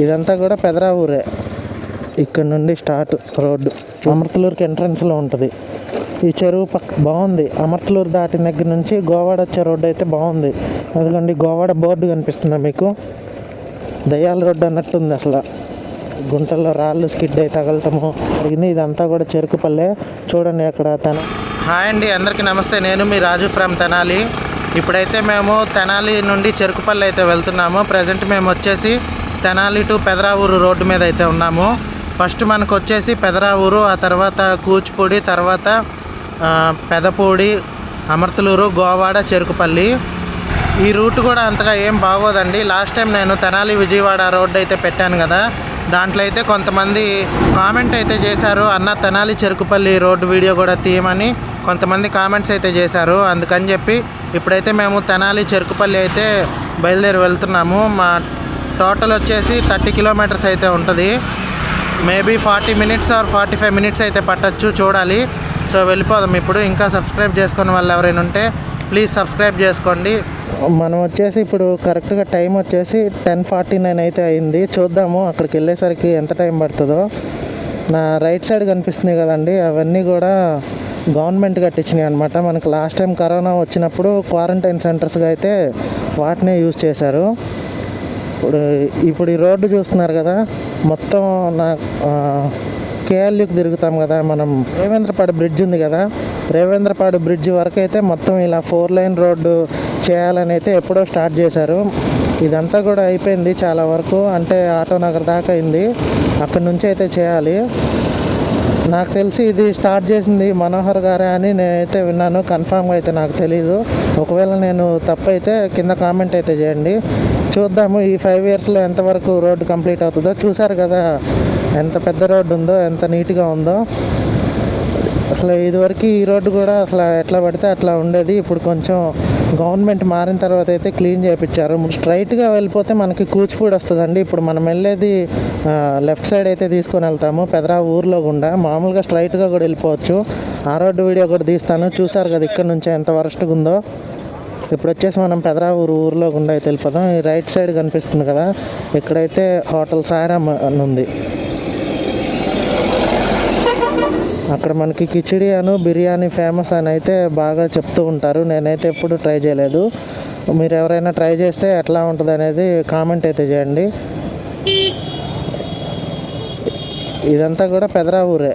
ఇదంతా కూడా పెదరా ఊరే. ఇక్కడ నుండి స్టార్ట్ రోడ్డు. అమర్తలూరుకి ఎంట్రన్స్లో ఉంటుంది. ఈ చెరువు పక్క బాగుంది. అమర్తలూరు దాటిన దగ్గర నుంచి గోవాడ వచ్చే రోడ్డు అయితే బాగుంది. అదిగోండి గోవాడ బోర్డు కనిపిస్తుందా మీకు? దయ్యాల రోడ్డు అన్నట్టుంది అసలు. గుంటల్లో రాళ్ళు స్కిడ్ అయి తగలటము జరిగింది. ఇదంతా కూడా చెరుకుపల్లె చూడండి అక్కడ తన హాయ్ అండి అందరికీ నమస్తే. నేను మీ రాజు ఫ్రమ్ తెనాలి. ఇప్పుడైతే మేము తెనాలి నుండి చెరుకుపల్లి అయితే వెళ్తున్నాము. ప్రజెంట్ మేము వచ్చేసి తెనాలి టు పెదరావూరు రోడ్డు మీద అయితే ఉన్నాము. ఫస్ట్ మనకు వచ్చేసి పెదరావూరు ఆ తర్వాత కూచిపూడి తర్వాత పెదపూడి అమర్తలూరు గోవాడ చెరుకుపల్లి. ఈ రూట్ కూడా అంతగా ఏం బాగోదండి. లాస్ట్ టైం నేను తెనాలి విజయవాడ రోడ్డు అయితే పెట్టాను కదా. దాంట్లో అయితే కొంతమంది కామెంట్ అయితే చేశారు అన్న తెనాలి చెరుకుపల్లి రోడ్డు వీడియో కూడా తీయమని కొంతమంది కామెంట్స్ అయితే చేశారు. అందుకని చెప్పి ఇప్పుడైతే మేము తెనాలి చెరుకుపల్లి అయితే బయలుదేరి వెళ్తున్నాము. మా టోటల్ వచ్చేసి థర్టీ కిలోమీటర్స్ అయితే ఉంటుంది. Maybe forty minutes or forty five minutes అయితే పట్టచ్చు చూడాలి. సో వెళ్ళిపోదాం ఇప్పుడు. ఇంకా సబ్స్క్రైబ్ చేసుకున్న వాళ్ళు ఎవరైనా ఉంటే ప్లీజ్ సబ్స్క్రైబ్ చేసుకోండి. మనం వచ్చేసి ఇప్పుడు కరెక్ట్గా టైం వచ్చేసి టెన్ ఫార్టీ నైన్ అయితే అయింది. చూద్దాము అక్కడికి వెళ్ళేసరికి ఎంత టైం పడుతుందో. నా రైట్ సైడ్ కనిపిస్తుంది కదండి. అవన్నీ కూడా గవర్నమెంట్ కట్టించినాయి అనమాట మనకు లాస్ట్ టైం కరోనా వచ్చినప్పుడు క్వారంటైన్ సెంటర్స్గా అయితే వాటినే యూజ్ చేశారు. ఇప్పుడు ఇప్పుడు ఈ రోడ్డు చూస్తున్నారు కదా మొత్తం నా కేఎల్యూకి తిరుగుతాం కదా మనం రేవేంద్రపాడు బ్రిడ్జ్ ఉంది కదా రేవేంద్రపాడు బ్రిడ్జ్ వరకు అయితే మొత్తం ఇలా ఫోర్ లైన్ రోడ్డు చేయాలని అయితే ఎప్పుడో స్టార్ట్ చేశారు. ఇదంతా కూడా అయిపోయింది చాలా వరకు అంటే ఆటో నగర్ దాకా అయింది. అక్కడి నుంచి అయితే చేయాలి. నాకు తెలిసి ఇది స్టార్ట్ చేసింది మనోహర్ గారే అని నేనైతే విన్నాను కన్ఫామ్గా అయితే నాకు తెలియదు ఒకవేళ నేను తప్పైతే కింద కామెంట్ అయితే చేయండి. చూద్దాము ఈ ఫైవ్ ఇయర్స్లో ఎంతవరకు రోడ్డు కంప్లీట్ అవుతుందో. చూసారు కదా ఎంత పెద్ద రోడ్డు ఉందో ఎంత నీట్గా ఉందో. అసలు ఇదివరకు ఈ రోడ్డు కూడా అసలు ఎట్లా పడితే అట్లా ఉండేది. ఇప్పుడు కొంచెం గవర్నమెంట్ మారిన తర్వాత అయితే క్లీన్ చేయించారు స్ట్రైట్గా వెళ్ళిపోతే మనకి కూచిపూడి వస్తుందండి. ఇప్పుడు మనం వెళ్ళేది లెఫ్ట్ సైడ్ అయితే తీసుకొని వెళ్తాము. పెదరా ఊర్లో గుండా. మామూలుగా స్ట్రైట్గా కూడా వెళ్ళిపోవచ్చు. ఆ రోడ్డు వీడియో కూడా తీస్తాను. చూసారు కదా ఇక్కడ నుంచి ఎంత వరస్ట్గా ఉందో. ఇప్పుడు వచ్చేసి మనం పెదరా ఊరు ఊర్లో గుండా అయితే వెళ్ళిపోదాం. ఈ రైట్ సైడ్ కనిపిస్తుంది కదా ఇక్కడైతే హోటల్ సాయిరామ్ అని ఉంది. అక్కడ మనకి కిచిడి అను బిర్యానీ ఫేమస్ అని అయితే బాగా చెప్తూ ఉంటారు. నేనైతే ఎప్పుడు ట్రై చేయలేదు. మీరు ఎవరైనా ట్రై చేస్తే ఎట్లా ఉంటుంది అనేది కామెంట్ అయితే చేయండి. ఇదంతా కూడా పెదరా ఊరే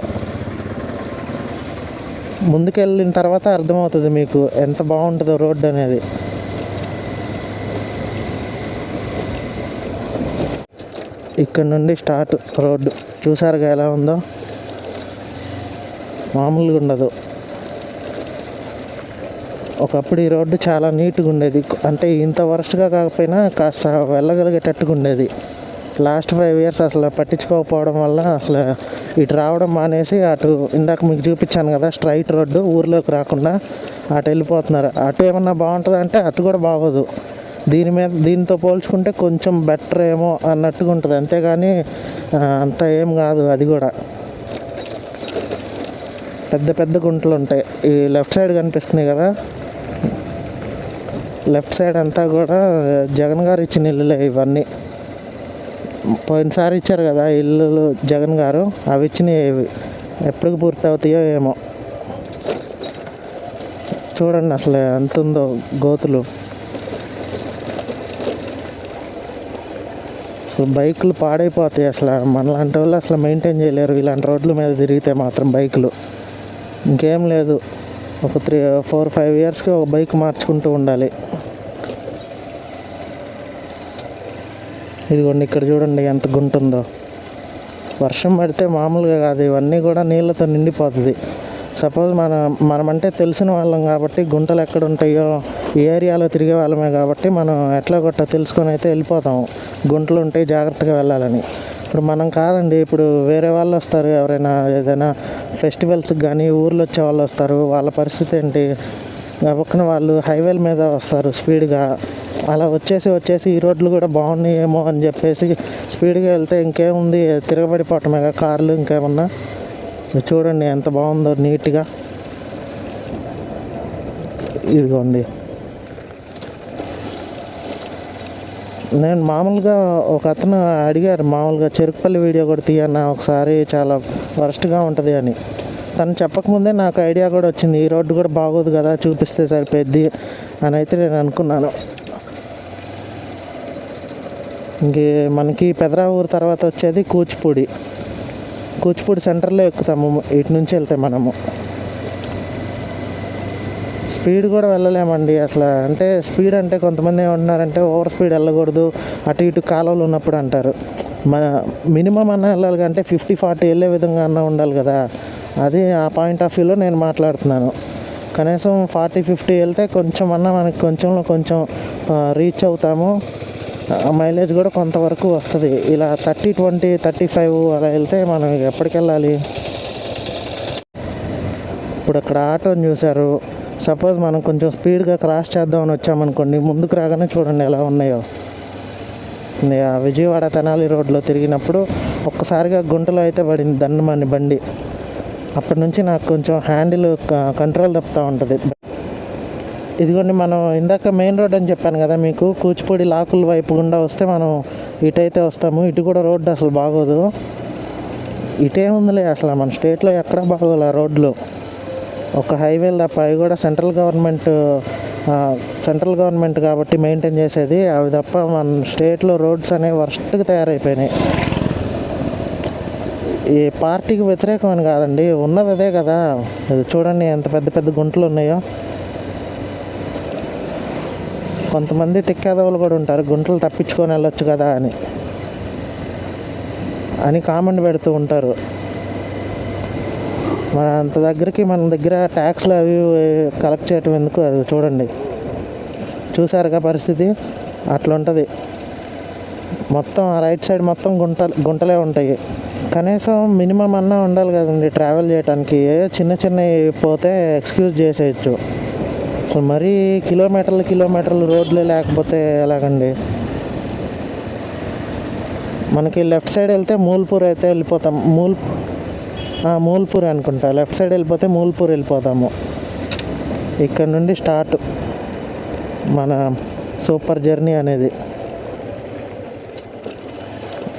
ముందుకెళ్ళిన తర్వాత అర్థమవుతుంది మీకు ఎంత బాగుంటుందో రోడ్డు అనేది. ఇక్కడ నుండి స్టార్ట్ రోడ్డు. చూసారుగా ఎలా ఉందో? మామూలుగా ఉండదు. ఒకప్పుడు ఈ రోడ్డు చాలా నీట్గా ఉండేది. అంటే ఇంత వరస్ట్గా కాకపోయినా కాస్త వెళ్ళగలిగేటట్టుగా ఉండేది. లాస్ట్ ఫైవ్ ఇయర్స్ అసలు పట్టించుకోకపోవడం వల్ల అసలు ఇటు రావడం మానేసి అటు ఇందాక మీకు చూపించాను కదా స్ట్రైట్ రోడ్డు ఊర్లోకి రాకుండా అటు వెళ్ళిపోతున్నారు. అటు ఏమన్నా బాగుంటుంది అంటే అటు కూడా బాగోదు. దీని మీద దీంతో పోల్చుకుంటే కొంచెం బెటర్ ఏమో అన్నట్టుగా ఉంటుంది. అంతేగాని అంత ఏం కాదు అది కూడా. పెద్ద పెద్ద గుంటలు ఉంటాయి. ఈ లెఫ్ట్ సైడ్ కనిపిస్తుంది కదా. లెఫ్ట్ సైడ్ అంతా కూడా జగన్ గారు ఇచ్చిన ఇల్లులే ఇవన్నీ. పోయినసారి ఇచ్చారు కదా ఇల్లులు జగన్ గారు అవి ఇచ్చినవి ఎప్పటికి పూర్తి అవుతాయో ఏమో. చూడండి అసలు ఎంత ఉందో గోతులు. అసలు బైకులు పాడైపోతాయి అసలు. మనలాంటి వాళ్ళు అసలు మెయింటైన్ చేయలేరు. ఇలాంటి రోడ్ల మీద తిరిగితే మాత్రం బైకులు. ఇంకేం లేదు. ఒక త్రీ ఫోర్ ఫైవ్ ఇయర్స్కి ఒక బైక్ మార్చుకుంటూ ఉండాలి. ఇదిగోండి ఇక్కడ చూడండి ఎంత గుంటుందో. వర్షం పడితే మామూలుగా కాదు ఇవన్నీ కూడా నీళ్ళతో నిండిపోతుంది. సపోజ్ మన మనమంటే తెలిసిన వాళ్ళం కాబట్టి గుంటలు ఎక్కడ ఉంటాయో ఈ ఏరియాలో తిరిగే వాళ్ళమే కాబట్టి మనం ఎట్లా కొట్ట తెలుసుకొని అయితే వెళ్ళిపోతాం గుంటలు ఉంటాయి జాగ్రత్తగా వెళ్ళాలని. ఇప్పుడు మనం కాదండి ఇప్పుడు వేరే వాళ్ళు వస్తారు ఎవరైనా ఏదైనా ఫెస్టివల్స్కి కానీ ఊర్లో వచ్చే వాళ్ళు వస్తారు వాళ్ళ పరిస్థితి ఏంటి? పక్కన వాళ్ళు హైవేల మీద వస్తారు స్పీడ్గా. అలా వచ్చేసి వచ్చేసి ఈ రోడ్లు కూడా బాగున్నాయేమో అని చెప్పేసి స్పీడ్గా వెళ్తే ఇంకేముంది? తిరగబడిపోవటమే కార్లు ఇంకేమన్నా? చూడండి ఎంత బాగుందో నీట్గా. ఇదిగోండి. నేను మామూలుగా ఒక అతను అడిగారు మామూలుగా చెరుకుపల్లి వీడియో కూడా తీయన్న ఒకసారి చాలా వరస్ట్గా ఉంటుంది అని. తను చెప్పకముందే నాకు ఐడియా కూడా వచ్చింది ఈ రోడ్డు కూడా బాగోదు కదా చూపిస్తే సరిపోద్ది అని అయితే నేను అనుకున్నాను. ఇంక మనకి పెదరా ఊరు తర్వాత వచ్చేది కూచిపూడి. కూచిపూడి సెంటర్లో ఎక్కుతాము. ఇటు నుంచి వెళ్తే మనము. స్పీడ్ కూడా వెళ్ళలేమండి అసలు. అంటే స్పీడ్ అంటే కొంతమంది ఏమంటున్నారంటే ఓవర్ స్పీడ్ వెళ్ళకూడదు. అటు ఇటు కాలువలు ఉన్నప్పుడు అంటారు. మన మినిమం అన్న వెళ్ళాలి అంటే ఫిఫ్టీ ఫార్టీ వెళ్ళే విధంగా అన్న ఉండాలి కదా. అది ఆ పాయింట్ ఆఫ్ వ్యూలో నేను మాట్లాడుతున్నాను. కనీసం ఫార్టీ ఫిఫ్టీ వెళ్తే కొంచెం అన్న మనకి కొంచెంలో కొంచెం రీచ్ అవుతాము. మైలేజ్ కూడా కొంతవరకు వస్తుంది. ఇలా థర్టీ ట్వంటీ థర్టీ ఫైవ్ అలా వెళ్తే మనం ఎప్పటికి వెళ్ళాలి? ఇప్పుడు అక్కడ ఆటోని చూశారు. సపోజ్ మనం కొంచెం స్పీడ్గా క్రాస్ చేద్దామని వచ్చామనుకోండి ముందుకు రాగానే చూడండి ఎలా ఉన్నాయో. విజయవాడ తెనాలి రోడ్లో తిరిగినప్పుడు ఒక్కసారిగా గుంటలో అయితే పడింది దండమాని బండి. అప్పటి నుంచి నాకు కొంచెం హ్యాండిల్ కంట్రోల్ తప్పుతూ ఉంటుంది. ఇదిగోండి మనం ఇందాక మెయిన్ రోడ్ అని చెప్పాను కదా మీకు కూచిపూడి లాకుల వైపు గుండా వస్తే మనం ఇటైతే వస్తాము ఇటు కూడా రోడ్డు అసలు బాగోదు. ఇటే ఉందిలే అసలు మన స్టేట్లో ఎక్కడ బాగోదు ఆ రోడ్లు. ఒక హైవే తప్ప అవి కూడా సెంట్రల్ గవర్నమెంట్ సెంట్రల్ గవర్నమెంట్ కాబట్టి మెయింటైన్ చేసేది. అవి తప్ప మన స్టేట్లో రోడ్స్ అనేవి వర్స్ట్గా తయారైపోయినాయి. ఈ పార్టీకి వ్యతిరేకం అని కాదండి ఉన్నది అదే కదా. చూడండి ఎంత పెద్ద పెద్ద గుంటలు ఉన్నాయో కొంతమంది తిక్కేదవులు కూడా ఉంటారు. గుంటలు తప్పించుకొని వెళ్ళొచ్చు కదా అని. అని కామెంట్ పెడుతూ ఉంటారు. మన అంత దగ్గరికి మన దగ్గర ట్యాక్స్లు అవి కలెక్ట్ చేయటం ఎందుకు? అది చూడండి. చూసారుగా పరిస్థితి? అట్లా ఉంటుంది మొత్తం ఆ రైట్ సైడ్ మొత్తం గుంట గుంటలే ఉంటాయి. కనీసం మినిమం అన్నా ఉండాలి కదండి ట్రావెల్ చేయడానికి ఏ చిన్న చిన్నవి పోతే ఎక్స్క్యూజ్ చేసేయచ్చు. అసలు మరీ కిలోమీటర్లు కిలోమీటర్లు రోడ్లే లేకపోతే ఎలాగండి? మనకి లెఫ్ట్ సైడ్ వెళ్తే మూల్పూర్ అయితే వెళ్ళిపోతాం. మూల్ మూల్పూర్ అనుకుంటా. లెఫ్ట్ సైడ్ వెళ్ళిపోతే మూల్పూర్ వెళ్ళిపోతాము. ఇక్కడ నుండి స్టార్ట్ మన సూపర్ జర్నీ అనేది.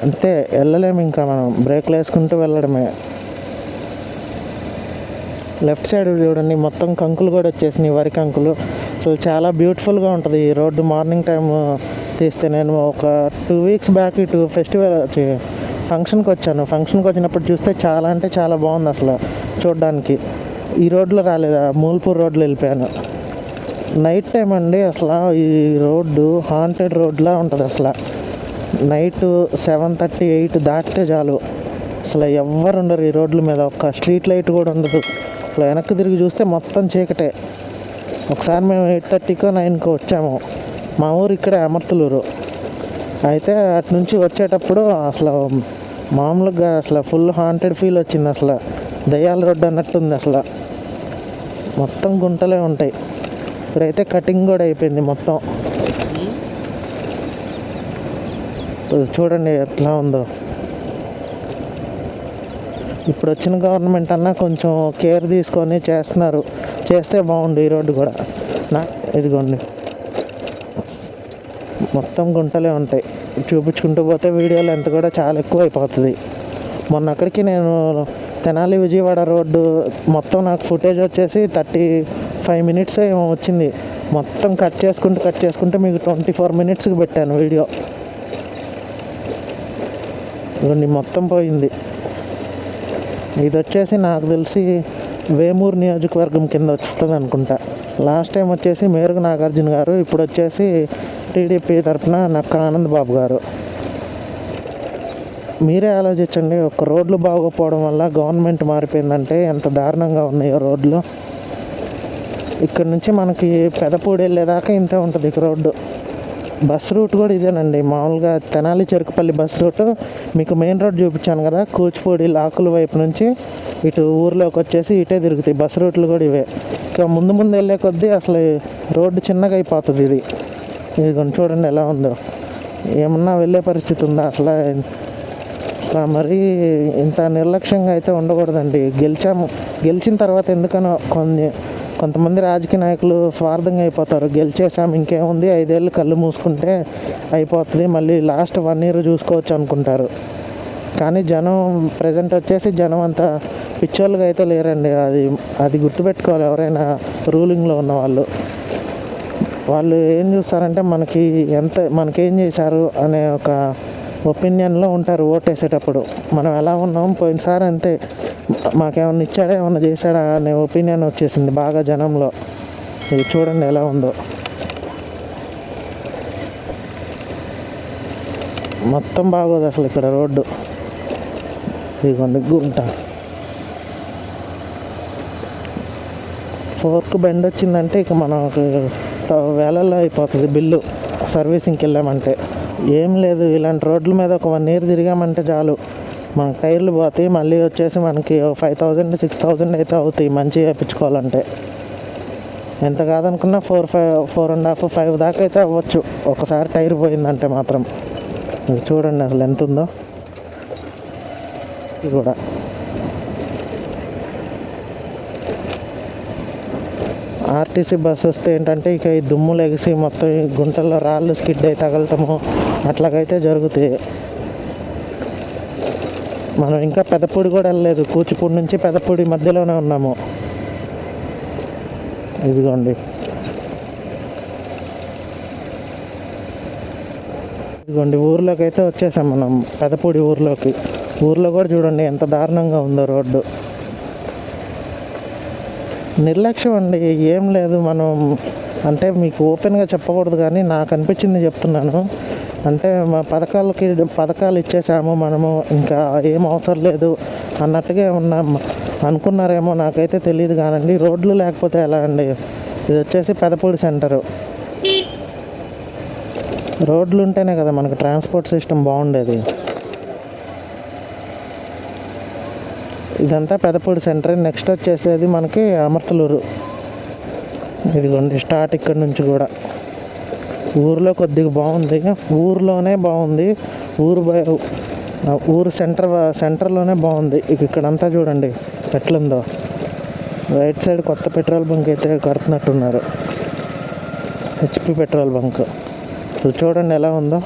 అంతే వెళ్ళలేము ఇంకా మనం. బ్రేక్లు వేసుకుంటూ వెళ్ళడమే. లెఫ్ట్ సైడ్ చూడండి మొత్తం కంకులు కూడా వచ్చేసినాయి వరి కంకులు. అసలు చాలా బ్యూటిఫుల్గా ఉంటుంది ఈ రోడ్డు మార్నింగ్ టైం తీస్తే. నేను ఒక టూ వీక్స్ బ్యాక్ ఇటు ఫెస్టివల్ ఫంక్షన్కి వచ్చాను. ఫంక్షన్కి వచ్చినప్పుడు చూస్తే చాలా అంటే చాలా బాగుంది అసలు చూడడానికి. ఈ రోడ్లో రాలేదా? మూల్పూర్ రోడ్లో వెళ్ళిపోయాను. నైట్ టైం అండి అసలు ఈ రోడ్డు హాంటెడ్ రోడ్లా ఉంటుంది అసలు. నైట్ సెవెన్ థర్టీ ఎయిట్ దాటితే చాలు. అసలు ఎవ్వరు ఉండరు ఈ రోడ్ల మీద ఒక్క స్ట్రీట్ లైట్ కూడా ఉండదు. అసలు వెనక్కి తిరిగి చూస్తే మొత్తం చీకటే. ఒకసారి మేము ఎయిట్ థర్టీకో నైన్కో వచ్చాము. మా ఊరు ఇక్కడే అమర్తలూరు. అయితే అటు నుంచి వచ్చేటప్పుడు అసలు మామూలుగా అసలు ఫుల్ హాంటెడ్ ఫీల్ వచ్చింది అసలు. దయ్యాల రోడ్డు అన్నట్టుంది అసలు. మొత్తం గుంటలే ఉంటాయి. ఇప్పుడైతే కటింగ్ కూడా అయిపోయింది మొత్తం. చూడండి ఎట్లా ఉందో. ఇప్పుడు వచ్చిన గవర్నమెంట్ అన్నా కొంచెం కేర్ తీసుకొని చేస్తున్నారు. చేస్తే బాగుండు ఈ రోడ్డు కూడా. నా ఇదిగోండి. మొత్తం గుంటలే ఉంటాయి. చూపించుకుంటూ పోతే వీడియోలు ఎంత కూడా చాలా ఎక్కువ అయిపోతుంది. మొన్న అక్కడికి నేను తెనాలి విజయవాడ రోడ్డు మొత్తం నాకు ఫుటేజ్ వచ్చేసి థర్టీ ఫైవ్ మినిట్స్ ఏమో వచ్చింది. మొత్తం కట్ చేసుకుంటూ కట్ చేసుకుంటే మీకు ట్వంటీ ఫోర్ మినిట్స్కి పెట్టాను వీడియో. ఇవన్నీ మొత్తం పోయింది. ఇది వచ్చేసి నాకు తెలిసి వేమూరు నియోజకవర్గం కింద వస్తుంది అనుకుంటా. లాస్ట్ టైం వచ్చేసి మేరుగు నాగార్జున గారు ఇప్పుడు వచ్చేసి టీడీపీ తరఫున నక్క ఆనంద్ బాబు గారు. మీరే ఆలోచించండి ఒక రోడ్లు బాగోపోవడం వల్ల గవర్నమెంట్ మారిపోయిందంటే ఎంత దారుణంగా ఉన్నాయో రోడ్లు. ఇక్కడ నుంచి మనకి పెదపూడి వెళ్ళేదాకా ఇంతే ఉంటుంది ఇక రోడ్డు. బస్ రూట్ కూడా ఇదేనండి. మామూలుగా తెనాలి చెరుకుపల్లి బస్ రూట్ మీకు మెయిన్ రోడ్ చూపించాను కదా కూచిపూడి లాకుల వైపు నుంచి ఇటు ఊర్లోకి వచ్చేసి ఇటే తిరుగుతాయి. బస్ రూట్లు కూడా ఇవే. ఇంకా ముందు ముందు వెళ్ళే కొద్దీ అసలు రోడ్డు చిన్నగా అయిపోతుంది ఇది. ఇది కొంచెం చూడండి ఎలా ఉందో. ఏమన్నా వెళ్ళే పరిస్థితి ఉందా? అసలు అసలు మరీ ఇంత నిర్లక్ష్యంగా అయితే ఉండకూడదండి. గెలిచాము. గెలిచిన తర్వాత ఎందుకనో కొన్ని కొంతమంది రాజకీయ నాయకులు స్వార్థంగా అయిపోతారు. గెలిచేసాం ఇంకేముంది? ఐదేళ్ళు కళ్ళు మూసుకుంటే అయిపోతుంది. మళ్ళీ లాస్ట్ వన్ ఇయర్ చూసుకోవచ్చు అనుకుంటారు. కానీ జనం ప్రజెంట్ వచ్చేసి జనం అంతా పిచ్చోళ్ళుగా అయితే లేరండి. అది అది గుర్తుపెట్టుకోవాలి ఎవరైనా రూలింగ్లో ఉన్న వాళ్ళు. వాళ్ళు ఏం చూస్తారంటే మనకి ఎంత మనకేం చేశారు అనే ఒక ఒపీనియన్లో ఉంటారు ఓటేసేటప్పుడు. మనం ఎలా ఉన్నాం? పోయినసారి అంతే. మాకేమన్నా ఇచ్చాడా? ఏమన్నా చేశాడా? అనే ఒపీనియన్ వచ్చేసింది బాగా జనంలో. ఇది చూడండి ఎలా ఉందో. మొత్తం బాగోదు అసలు ఇక్కడ రోడ్డు. ఇదిగోండి గుంట. ఫోర్క్ బెండ్ వచ్చిందంటే ఇక మనకు త- వేలల్లో అయిపోతుంది బిల్లు. సర్వీసింగ్కి వెళ్ళామంటే. ఏం లేదు ఇలాంటి రోడ్ల మీద ఒక వన్ ఇయర్ తిరిగామంటే చాలు. మన టైర్లు పోతాయి మళ్ళీ వచ్చేసి మనకి ఫైవ్ థౌజండ్ సిక్స్ థౌజండ్ అయితే అవుతాయి మంచిగా వేయించుకోవాలంటే. ఎంత కాదనుకున్నా four five four and half five దాకా అయితే అవ్వచ్చు. ఒకసారి టైర్ పోయిందంటే మాత్రం. చూడండి అసలు ఎంత ఉందో ఇది కూడా. ఆర్టీసీ బస్ వస్తే ఏంటంటే ఇక ఈ దుమ్ము లెగిసి మొత్తం ఈ గుంటల్లో రాళ్ళు స్కిడ్ అయి తగలటము అట్లాగైతే జరుగుతాయి. మనం ఇంకా పెదపూడి కూడా వెళ్ళలేదు. కూచిపూడి నుంచి పెదపూడి మధ్యలోనే ఉన్నాము. ఇదిగోండి. ఇదిగోండి ఊర్లోకి అయితే వచ్చేసాం మనం. పెదపూడి ఊర్లోకి. ఊర్లో కూడా చూడండి ఎంత దారుణంగా ఉందో రోడ్డు. నిర్లక్ష్యం అండి ఏం లేదు. మనం అంటే మీకు ఓపెన్గా చెప్పకూడదు కానీ నాకు అనిపించింది చెప్తున్నాను. అంటే మా పథకాలకి పథకాలు ఇచ్చేసాము మనము ఇంకా ఏం అవసరం లేదు అన్నట్టుగా ఉన్నాం. అనుకున్నారేమో నాకైతే తెలియదు కానండి. రోడ్లు లేకపోతే ఎలా అండి? ఇది వచ్చేసి పెదపూడి సెంటరు. రోడ్లు ఉంటేనే కదా మనకు ట్రాన్స్పోర్ట్ సిస్టమ్ బాగుండేది. ఇదంతా పెదపూడి సెంటర్. నెక్స్ట్ వచ్చేసేది మనకి అమర్తలూరు. ఇదిగోండి స్టార్ట్ ఇక్కడ నుంచి కూడా. ఊర్లో కొద్దిగా బాగుంది. ఊర్లోనే బాగుంది. ఊరు ఊరు సెంటర్ సెంటర్లోనే బాగుంది. ఇక ఇక్కడంతా చూడండి ఎట్లుందో. రైట్ సైడ్ కొత్త పెట్రోల్ బంక్ అయితే కడుతున్నట్టున్నారు. HP petrol bunk. చూడండి ఎలా ఉందో.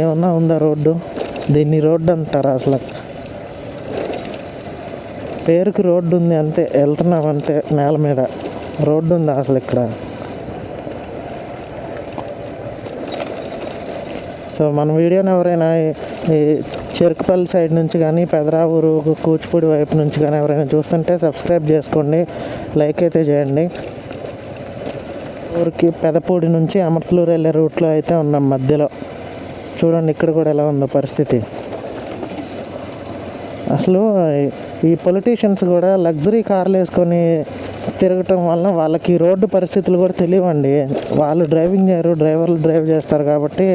ఏమన్నా ఉందా రోడ్డు? దీన్ని రోడ్డు అంటారా అసలు? పేరుకి రోడ్డు ఉంది అంతే వెళ్తున్నాం అంతే నేల మీద. రోడ్డు ఉందా అసలు ఇక్కడ? సో మన వీడియోని ఎవరైనా ఈ- ఈ చెరుకుపల్లి సైడ్ నుంచి కానీ పెదరావూరు కూచిపూడి వైపు నుంచి కానీ ఎవరైనా చూస్తుంటే సబ్స్క్రైబ్ చేసుకోండి లైక్ అయితే చేయండి. ఊరికి పెదపూడి నుంచి అమర్తలూరు వెళ్ళే రూట్లో అయితే ఉన్నాం మధ్యలో. చూడండి ఇక్కడ కూడా ఎలా ఉందో పరిస్థితి. అసలు ఈ పొలిటీషియన్స్ కూడా లగ్జరీ కార్లు వేసుకొని తిరగటం వలన వాళ్ళకి రోడ్డు పరిస్థితులు కూడా తెలియవండి. వాళ్ళు డ్రైవింగ్ చేయరు డ్రైవర్లు డ్రైవ్ చేస్తారు కాబట్టి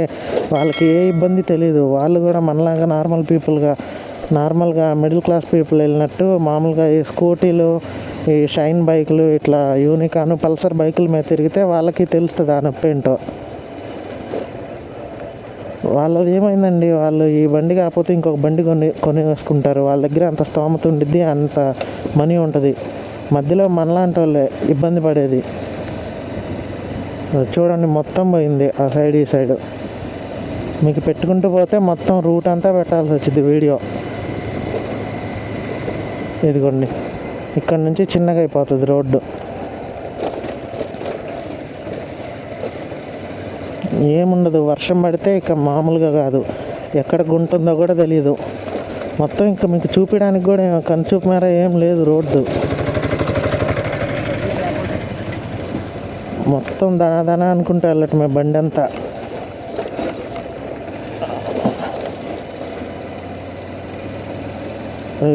వాళ్ళకి ఏ ఇబ్బంది తెలియదు వాళ్ళు కూడా మనలాగా నార్మల్ పీపుల్గా నార్మల్గా మిడిల్ క్లాస్ పీపుల్ వెళ్ళినట్టు మామూలుగా ఈ స్కూటీలు ఈ షైన్ బైకులు ఇట్లా యూనికాను పల్సర్ బైకుల మీద తిరిగితే వాళ్ళకి తెలుస్తుంది ఆ నొప్పి ఏంటో వాళ్ళది ఏమైందండి? వాళ్ళు ఈ బండి కాకపోతే ఇంకొక బండి కొని కొని వేసుకుంటారు వాళ్ళ దగ్గర అంత స్తోమత ఉండిద్ది అంత మనీ ఉంటుంది. మధ్యలో మనలాంటి వాళ్ళే ఇబ్బంది పడేది. చూడండి మొత్తం పోయింది ఆ సైడ్ ఈ సైడ్. మీకు పెట్టుకుంటూ పోతే మొత్తం రూట్ అంతా పెట్టాల్సి వచ్చింది వీడియో. ఇదిగోండి. ఇక్కడ నుంచి చిన్నగా అయిపోతుంది రోడ్డు. ఏముండదు వర్షం పడితే ఇక మామూలుగా కాదు. ఎక్కడ గుంటుందో కూడా తెలియదు మొత్తం ఇంకా మీకు చూపించడానికి కూడా కనుచూపు మేర ఏం లేదు రోడ్డు. మొత్తం దనాదన దన అనుకుంటూ వెళ్ళటమే బండి అంతా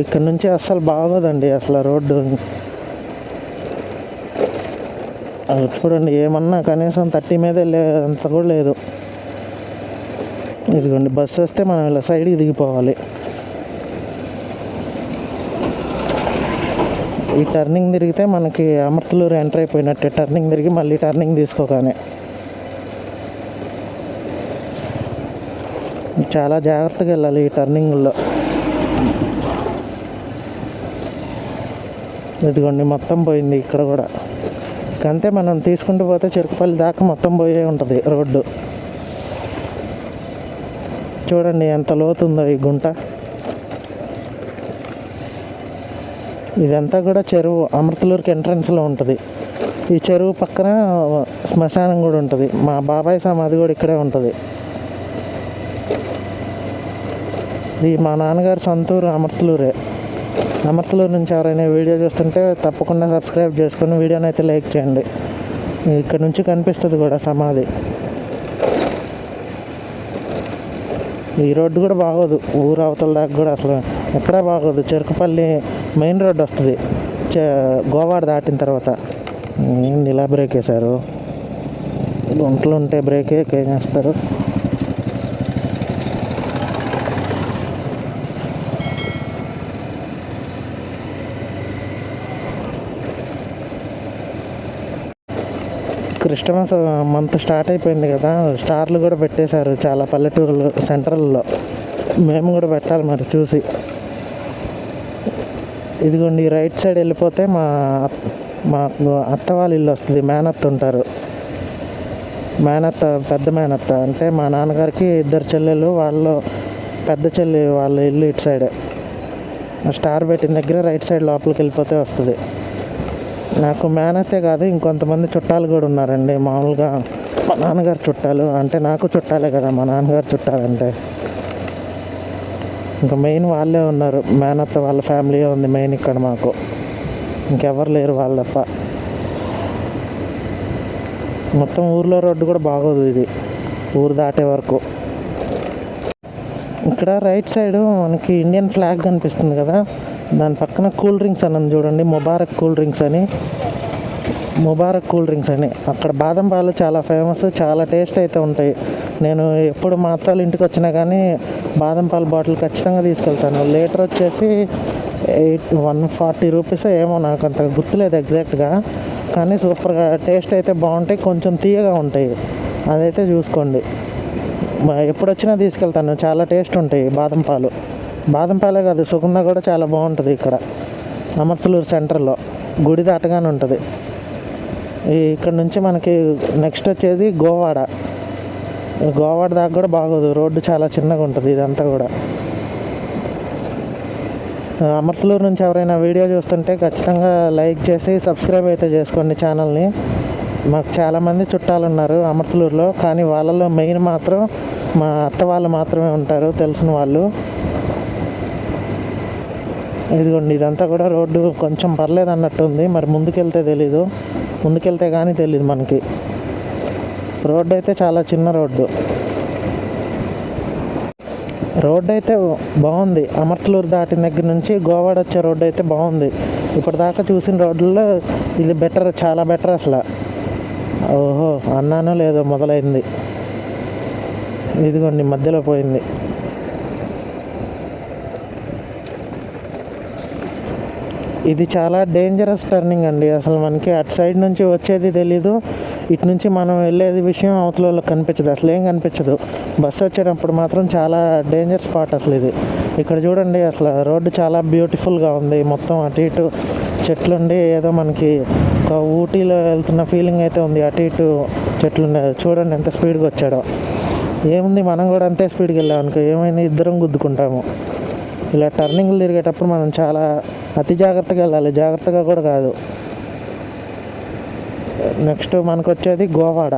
ఇక్కడ నుంచి అస్సలు బాగోదండి అసలు రోడ్డు. అది చూడండి ఏమన్నా కనీసం థర్టీ మీద వెళ్ళే అంత కూడా లేదు. ఇదిగోండి బస్సు వస్తే మనం ఇలా సైడ్కి దిగిపోవాలి. ఈ టర్నింగ్ తిరిగితే మనకి అమర్తలూరు ఎంటర్ అయిపోయినట్టే టర్నింగ్ తిరిగి మళ్ళీ టర్నింగ్ తీసుకోగానే. చాలా జాగ్రత్తగా వెళ్ళాలి ఈ టర్నింగ్లో. ఇదిగోండి మొత్తం పోయింది ఇక్కడ కూడా. అంతే మనం తీసుకుంటూ పోతే చెరుకుపల్లి దాకా మొత్తం పోయే ఉంటుంది రోడ్డు. చూడండి ఎంత లోతుందో ఈ గుంట. ఇదంతా కూడా చెరువు అమృతలూరుకి ఎంట్రన్స్లో ఉంటుంది. ఈ చెరువు పక్కన శ్మశానం కూడా ఉంటుంది. మా బాబాయ్ సమాధి కూడా ఇక్కడే ఉంటుంది. ఇది మా నాన్నగారు సొంతూరు అమర్తలూరే అమర్తలూరు నుంచి ఎవరైనా వీడియో చూస్తుంటే తప్పకుండా సబ్స్క్రైబ్ చేసుకొని వీడియోని అయితే లైక్ చేయండి. ఇక్కడ నుంచి కనిపిస్తుంది కూడా సమాధి. ఈ రోడ్డు కూడా బాగోదు. ఊరు అవతల దాకా కూడా అసలు ఎక్కడా బాగోదు. చెరుకుపల్లి మెయిన్ రోడ్డు వస్తుంది. గోవాడ దాటిన తర్వాత. ఏంది ఇలా బ్రేక్ వేశారు? గుంటలు ఉంటే బ్రేక్ ఏం చేస్తారు క్రిస్టమస్ మంత్ స్టార్ట్ అయిపోయింది కదా స్టార్లు కూడా పెట్టేశారు చాలా పల్లెటూరులో సెంట్రల్లో. మేము కూడా పెట్టాలి మరి చూసి. ఇదిగోండి రైట్ సైడ్ వెళ్ళిపోతే మా మా అత్త వాళ్ళ ఇల్లు వస్తుంది మేనత్త ఉంటారు. మేనత్త పెద్ద మేనత్త అంటే మా నాన్నగారికి ఇద్దరు చెల్లెలు వాళ్ళు పెద్ద చెల్లి వాళ్ళ ఇల్లు ఇటు సైడే. స్టార్ పెట్టిన దగ్గర రైట్ సైడ్ లోపలికి వెళ్ళిపోతే వస్తుంది. నాకు మేనత్తే కాదు ఇంకొంతమంది చుట్టాలు కూడా ఉన్నారండి. మామూలుగా మా నాన్నగారు చుట్టాలు అంటే నాకు చుట్టాలే కదా మా నాన్నగారు చుట్టాలంటే. ఇంకా మెయిన్ వాళ్ళే ఉన్నారు. మేనత్త వాళ్ళ ఫ్యామిలీ ఉంది మెయిన్ ఇక్కడ మాకు. ఇంకెవరు లేరు వాళ్ళ తప్ప. మొత్తం ఊర్లో రోడ్డు కూడా బాగోదు ఇది. ఊరు దాటే వరకు. ఇక్కడ రైట్ సైడ్ మనకి ఇండియన్ ఫ్లాగ్ కనిపిస్తుంది కదా. దాని పక్కన కూల్ డ్రింక్స్ అన్నది చూడండి. ముబారక్ కూల్ డ్రింక్స్ అని. ముబారక్ కూల్ డ్రింక్స్ అని. అక్కడ బాదం పాలు చాలా ఫేమస్ చాలా టేస్ట్ అయితే ఉంటాయి. నేను ఎప్పుడు మా అత్త ఇంటికి వచ్చినా కానీ బాదం పాలు బాటిల్ ఖచ్చితంగా తీసుకెళ్తాను. లీటర్ వచ్చేసి ఎయిట్ వన్ ఫార్టీ రూపీస్ ఏమో నాకు అంత గుర్తులేదు ఎగ్జాక్ట్గా. కానీ సూపర్గా టేస్ట్ అయితే బాగుంటాయి కొంచెం తీయగా ఉంటాయి. అదైతే చూసుకోండి. ఎప్పుడు వచ్చినా తీసుకెళ్తాను. చాలా టేస్ట్ ఉంటాయి బాదం పాలు. బాదంపాలే కాదు సుగంధ కూడా చాలా బాగుంటుంది ఇక్కడ. అమర్తలూరు సెంటర్లో. గుడి దాటగానే ఉంటుంది. ఇక్కడ నుంచి మనకి నెక్స్ట్ వచ్చేది గోవాడ. గోవాడ దాకా కూడా బాగోదు రోడ్డు చాలా చిన్నగా ఉంటుంది ఇదంతా కూడా. అమర్తలూరు నుంచి ఎవరైనా వీడియో చూస్తుంటే ఖచ్చితంగా లైక్ చేసి సబ్స్క్రైబ్ అయితే చేసుకోండి ఛానల్ని. మాకు చాలామంది చుట్టాలు ఉన్నారు అమర్తలూరులో కానీ వాళ్ళలో మెయిన్ మాత్రం మా అత్త వాళ్ళు మాత్రమే ఉంటారు తెలిసిన వాళ్ళు. ఇదిగోండి ఇదంతా కూడా రోడ్డు కొంచెం పర్లేదు అన్నట్టు ఉంది మరి ముందుకెళ్తే తెలీదు. ముందుకెళ్తే కానీ తెలీదు మనకి. రోడ్డు అయితే చాలా చిన్న రోడ్డు. రోడ్డు అయితే బాగుంది అమర్తలూరు దాటిన దగ్గర నుంచి గోవాడ వచ్చే రోడ్డు అయితే బాగుంది ఇప్పటిదాకా చూసిన రోడ్లలో ఇది బెటర్ చాలా బెటర్ అసలు. ఓహో అన్నానో లేదో మొదలైంది. ఇదిగోండి మధ్యలో పోయింది. ఇది చాలా డేంజరస్ టర్నింగ్ అండి. అసలు మనకి అటు సైడ్ నుంచి వచ్చేది తెలీదు. ఇటు నుంచి మనం వెళ్ళేది విషయం అవతల వాళ్ళకి కనిపించదు. అసలు ఏం కనిపించదు. బస్సు వచ్చేటప్పుడు మాత్రం చాలా డేంజర్ స్పాట్ అసలు ఇది. ఇక్కడ చూడండి అసలు రోడ్డు చాలా బ్యూటిఫుల్గా ఉంది. మొత్తం అటు ఇటు చెట్లుండి ఏదో మనకి ఒక ఊటీలో వెళ్తున్న ఫీలింగ్ అయితే ఉంది. అటు ఇటు చెట్లు చూడండి ఎంత స్పీడ్గా వచ్చాడో. ఏముంది మనం కూడా అంతే స్పీడ్కి వెళ్ళాం అనుకో ఏమైంది? ఇద్దరం గుద్దుకుంటాము. ఇలా టర్నింగ్లు తిరిగేటప్పుడు మనం చాలా అతి జాగ్రత్తగా వెళ్ళాలి. జాగ్రత్తగా కూడా కాదు. నెక్స్ట్ మనకు వచ్చేది గోవాడ.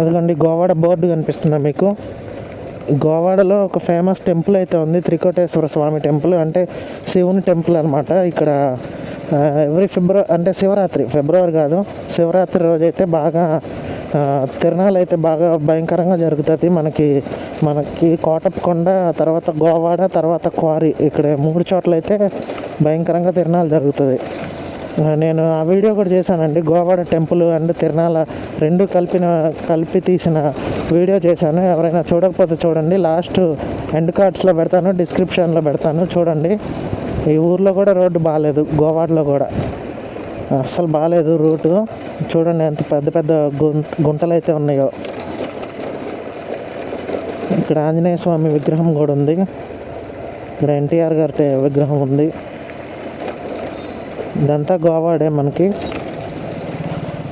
అదిగోండి గోవాడ బోర్డు కనిపిస్తుందా మీకు? గోవాడలో ఒక ఫేమస్ టెంపుల్ అయితే ఉంది త్రికోటేశ్వర స్వామి టెంపుల్. అంటే శివుని టెంపుల్ అనమాట ఇక్కడ ఎవ్రీ ఫిబ్రవరి అంటే శివరాత్రి ఫిబ్రవరి కాదు శివరాత్రి రోజైతే బాగా తిరణాలు అయితే బాగా భయంకరంగా జరుగుతుంది. మనకి మనకి కోటప్పకొండ తర్వాత గోవాడ తర్వాత క్వారీ ఇక్కడ మూడు చోట్ల అయితే భయంకరంగా తిరణాలు జరుగుతుంది నేను ఆ వీడియో కూడా చేశానండి. గోవాడ టెంపుల్ అండ్ తిరణాల రెండు కలిపిన కలిపి తీసిన వీడియో చేశాను. ఎవరైనా చూడకపోతే చూడండి. లాస్ట్ ఎండ్ కార్డ్స్లో పెడతాను డిస్క్రిప్షన్లో పెడతాను. చూడండి. ఈ ఊర్లో కూడా రోడ్డు బాగాలేదు గోవాడలో కూడా. అస్సలు బాగాలేదు రూటు. చూడండి ఎంత పెద్ద పెద్ద గుంటలు అయితే ఉన్నాయో. ఇక్కడ ఆంజనేయ స్వామి విగ్రహం కూడా ఉంది. ఇక్కడ ఎన్టీఆర్ గారి విగ్రహం ఉంది. ఇదంతా గోవాడే మనకి.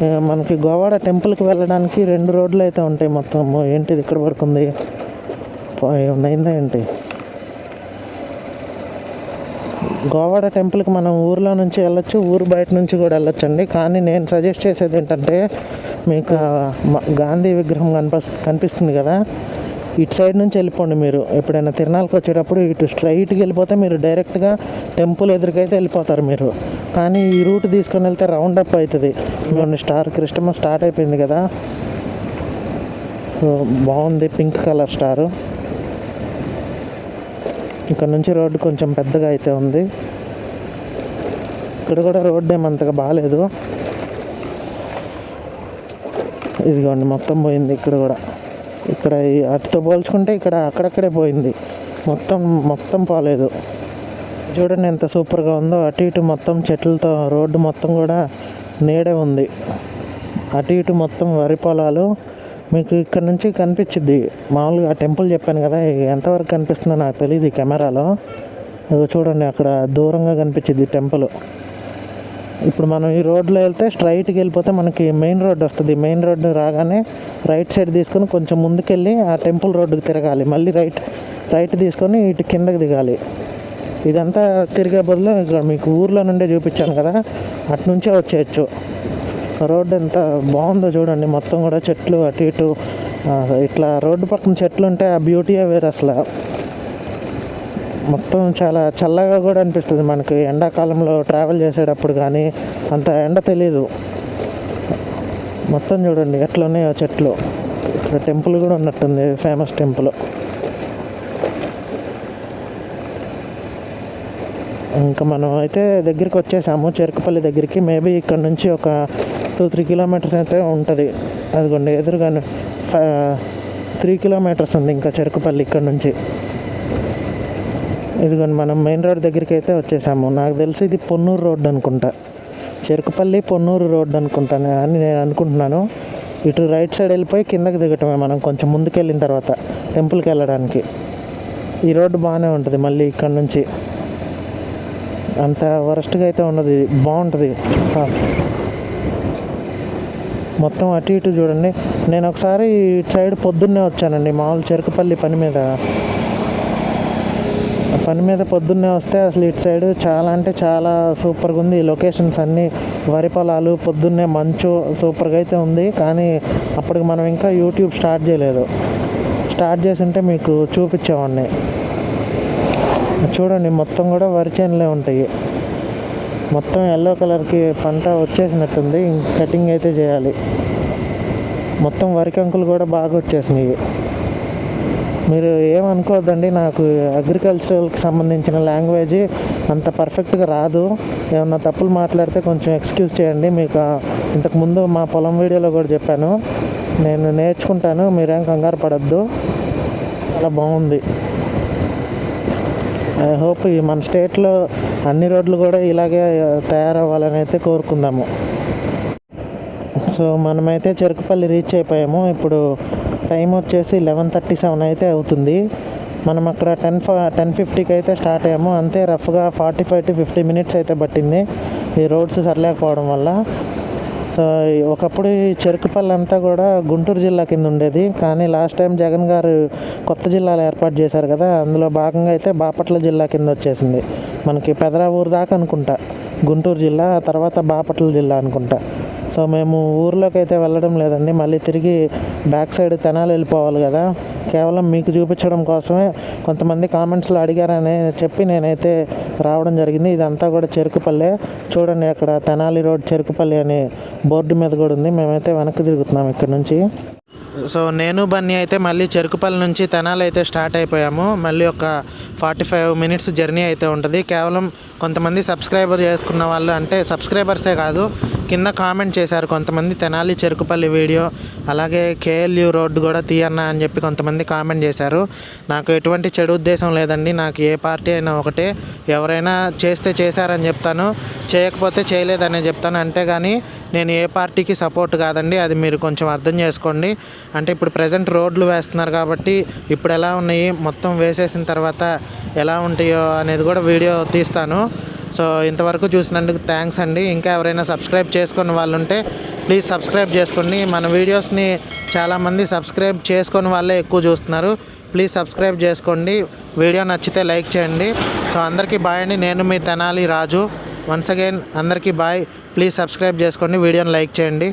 మనకి గోవాడ టెంపుల్కి వెళ్ళడానికి రెండు రోడ్లు అయితే ఉంటాయి మొత్తం ఏంటిది ఇక్కడ వరకు ఉంది? పో- ఏంటి? గోవాడ టెంపుల్కి మనం ఊర్లో నుంచి వెళ్ళొచ్చు ఊరు బయట నుంచి కూడా వెళ్ళొచ్చండి. కానీ నేను సజెస్ట్ చేసేది ఏంటంటే మీకు గాంధీ విగ్రహం కనిపిస్తుంది కనిపిస్తుంది కదా? ఇటు సైడ్ నుంచి వెళ్ళిపోండి మీరు. ఎప్పుడైనా తిరణాలకు వచ్చేటప్పుడు ఇటు స్ట్రైట్కి వెళ్ళిపోతే మీరు డైరెక్ట్గా టెంపుల్ ఎదురుకైతే వెళ్ళిపోతారు మీరు. కానీ ఈ రూట్ తీసుకొని వెళ్తే రౌండ్ అప్ అవుతుంది. మేము స్టార్ క్రిస్టమస్ స్టార్ట్ అయిపోయింది కదా? బాగుంది పింక్ కలర్ స్టారు. ఇక్కడ నుంచి రోడ్డు కొంచెం పెద్దగా అయితే ఉంది. ఇక్కడ కూడా రోడ్డు ఏమంతగా బాగాలేదు ఇదిగోండి మొత్తం పోయింది ఇక్కడ కూడా. ఇక్కడ అటుతో పోల్చుకుంటే ఇక్కడ అక్కడక్కడే పోయింది. మొత్తం మొత్తం పోలేదు. చూడండి ఎంత సూపర్గా ఉందో. అటు ఇటు మొత్తం చెట్లతో రోడ్డు మొత్తం కూడా నీడే ఉంది. అటు ఇటు మొత్తం వరి పొలాలు మీకు ఇక్కడ నుంచి కనిపించింది మామూలుగా టెంపుల్ చెప్పాను కదా ఎంతవరకు కనిపిస్తుందో నాకు తెలియదు ఈ కెమెరాలో. చూడండి అక్కడ దూరంగా కనిపించింది టెంపుల్. ఇప్పుడు మనం ఈ రోడ్లో వెళ్తే స్ట్రైట్కి వెళ్ళిపోతే మనకి మెయిన్ రోడ్ వస్తుంది. మెయిన్ రోడ్డు రాగానే రైట్ సైడ్ తీసుకొని కొంచెం ముందుకెళ్ళి ఆ టెంపుల్ రోడ్డుకి తిరగాలి. మళ్ళీ రైట్ రైట్ తీసుకొని ఇటు కిందకి దిగాలి. ఇదంతా తిరిగే బదులు ఇక్కడ మీకు ఊర్లో నుండే చూపించాను కదా అటు నుంచే వచ్చేయచ్చు. రోడ్డు ఎంత బాగుందో చూడండి. మొత్తం కూడా చెట్లు అటు ఇటు ఇట్లా రోడ్డు పక్కన చెట్లు ఉంటే ఆ బ్యూటీయే వేరు అసలు. మొత్తం చాలా చల్లగా కూడా అనిపిస్తుంది మనకి. ఎండాకాలంలో ట్రావెల్ చేసేటప్పుడు కానీ అంత ఎండ తెలీదు. మొత్తం చూడండి ఎట్లా ఉన్నాయో చెట్లు. ఇక్కడ టెంపుల్ కూడా ఉన్నట్టుంది ఫేమస్ టెంపుల్. ఇంకా మనం అయితే దగ్గరికి వచ్చేసాము చెరుకుపల్లి దగ్గరికి. మేబీ ఇక్కడ నుంచి ఒక టూ త్రీ కిలోమీటర్స్ అయితే ఉంటుంది. అదిగోండి ఎదురుగానే త్రీ కిలోమీటర్స్ ఉంది ఇంకా చెరుకుపల్లి ఇక్కడ నుంచి. ఇదిగోండి మనం మెయిన్ రోడ్ దగ్గరికి అయితే వచ్చేసాము. నాకు తెలిసి ఇది పొన్నూరు రోడ్ అనుకుంటా. చెరుకుపల్లి పొన్నూరు రోడ్ అనుకుంటాను అని నేను అనుకుంటున్నాను. ఇటు రైట్ సైడ్ వెళ్ళిపోయి కిందకి దిగటమే మనం కొంచెం ముందుకు వెళ్ళిన తర్వాత టెంపుల్కి వెళ్ళడానికి. ఈ రోడ్డు బాగానే ఉంటుంది మళ్ళీ ఇక్కడ నుంచి. అంత వరస్ట్గా అయితే ఉండదు బాగుంటుంది మొత్తం అటు ఇటు చూడండి. నేను ఒకసారి ఇటు సైడ్ పొద్దున్నే వచ్చానండి మామూలు చెరుకుపల్లి పని మీద. పని మీద పొద్దున్నే వస్తే అసలు ఇటు సైడ్ చాలా అంటే చాలా సూపర్గా ఉంది. ఈ లొకేషన్స్ అన్నీ వరి పొలాలు పొద్దున్నే మంచు సూపర్గా అయితే ఉంది. కానీ అప్పటికి మనం ఇంకా యూట్యూబ్ స్టార్ట్ చేయలేదు. స్టార్ట్ చేసి ఉంటే మీకు చూపించేవాడిని చూడండి మొత్తం కూడా వరి చేనులే ఉంటాయి. మొత్తం ఎల్లో కలర్కి పంట వచ్చేసినట్టుంది. ఇంక కటింగ్ అయితే చేయాలి. మొత్తం వరికి అంకులు కూడా బాగా వచ్చేసినాయి మీరు ఏమనుకోవద్దండి నాకు అగ్రికల్చరల్కి సంబంధించిన లాంగ్వేజ్ అంత పర్ఫెక్ట్గా రాదు. ఏమన్నా తప్పులు మాట్లాడితే కొంచెం ఎక్స్క్యూజ్ చేయండి. మీకు ఇంతకుముందు మా పొలం వీడియోలో కూడా చెప్పాను. నేను నేర్చుకుంటాను మీరేం కంగారు పడద్దు. చాలా బాగుంది. ఐ హోప్ ఈ మన స్టేట్లో అన్ని రోడ్లు కూడా ఇలాగే తయారవ్వాలని అయితే కోరుకుందాము. సో మనమైతే చెరుకుపల్లి రీచ్ అయిపోయాము. ఇప్పుడు టైం వచ్చేసి లెవెన్ థర్టీ సెవెన్ అయితే అవుతుంది. మనం అక్కడ టెన్ ఫ టెన్ ఫిఫ్టీకి అయితే స్టార్ట్ అయ్యాము. అంతే రఫ్గా forty five to fifty minutes అయితే పట్టింది ఈ రోడ్స్ సరిలేకపోవడం వల్ల. సో ఒకప్పుడు ఈ చెరుకుపల్లి అంతా కూడా గుంటూరు జిల్లా కింద ఉండేది. కానీ లాస్ట్ టైం జగన్ గారు కొత్త జిల్లాలు ఏర్పాటు చేశారు కదా అందులో భాగంగా అయితే బాపట్ల జిల్లా కింద వచ్చేసింది. మనకి పెదరా ఊరు దాకా అనుకుంటా. గుంటూరు జిల్లా ఆ తర్వాత బాపట్ల జిల్లా అనుకుంటా. సో మేము ఊర్లోకి అయితే వెళ్ళడం లేదండి. మళ్ళీ తిరిగి బ్యాక్ సైడ్ తెనాలి వెళ్ళిపోవాలి కదా. కేవలం మీకు చూపించడం కోసమే కొంతమంది కామెంట్స్లో అడిగారని చెప్పి నేనైతే రావడం జరిగింది. ఇదంతా కూడా చెరుకుపల్లె. చూడండి అక్కడ తెనాలి రోడ్ చెరుకుపల్లి అనే బోర్డు మీద కూడా ఉంది. మేమైతే వెనక్కి తిరుగుతున్నాం ఇక్కడ నుంచి. సో నేను బన్నీ అయితే మళ్ళీ చెరుకుపల్లి నుంచి తెనాలి అయితే స్టార్ట్ అయిపోయాము. మళ్ళీ ఒక ఫార్టీ ఫైవ్ మినిట్స్ జర్నీ అయితే ఉంటుంది. కేవలం కొంతమంది సబ్స్క్రైబర్ చేసుకున్న వాళ్ళు అంటే సబ్స్క్రైబర్సే కాదు కింద కామెంట్ చేశారు కొంతమంది తెనాలి చెరుకుపల్లి వీడియో అలాగే కేఎల్యు రోడ్డు కూడా తీయన్నా అని చెప్పి కొంతమంది కామెంట్ చేశారు. నాకు ఎటువంటి చెడు ఉద్దేశం లేదండి. నాకు ఏ పార్టీ అయినా ఒకటే. ఎవరైనా చేస్తే చేశారని చెప్తాను. చేయకపోతే చేయలేదని చెప్తాను. అంతేగాని నేను ఏ పార్టీకి సపోర్ట్ కాదండి అది మీరు కొంచెం అర్థం చేసుకోండి. అంటే ఇప్పుడు ప్రజెంట్ రోడ్లు వేస్తున్నారు కాబట్టి ఇప్పుడు ఎలా ఉన్నాయి మొత్తం వేసేసిన తర్వాత ఎలా ఉంటాయో అనేది కూడా వీడియో తీస్తాను. సో ఇంతవరకు చూసినందుకు థ్యాంక్స్ అండి. ఇంకా ఎవరైనా సబ్స్క్రైబ్ చేసుకుని వాళ్ళు ఉంటే ప్లీజ్ సబ్స్క్రైబ్ చేసుకోండి. మన వీడియోస్ని చాలామంది సబ్స్క్రైబ్ చేసుకొని వాళ్ళే ఎక్కువ చూస్తున్నారు. ప్లీజ్ సబ్స్క్రైబ్ చేసుకోండి. వీడియో నచ్చితే లైక్ చేయండి. సో అందరికీ బాయ్ అండి. నేను మీ తెనాలి రాజు. వన్స్ అగైన్ అందరికీ బాయ్ ప్లీజ్ సబ్స్క్రైబ్ చేసుకోండి. వీడియోని లైక్ చేయండి.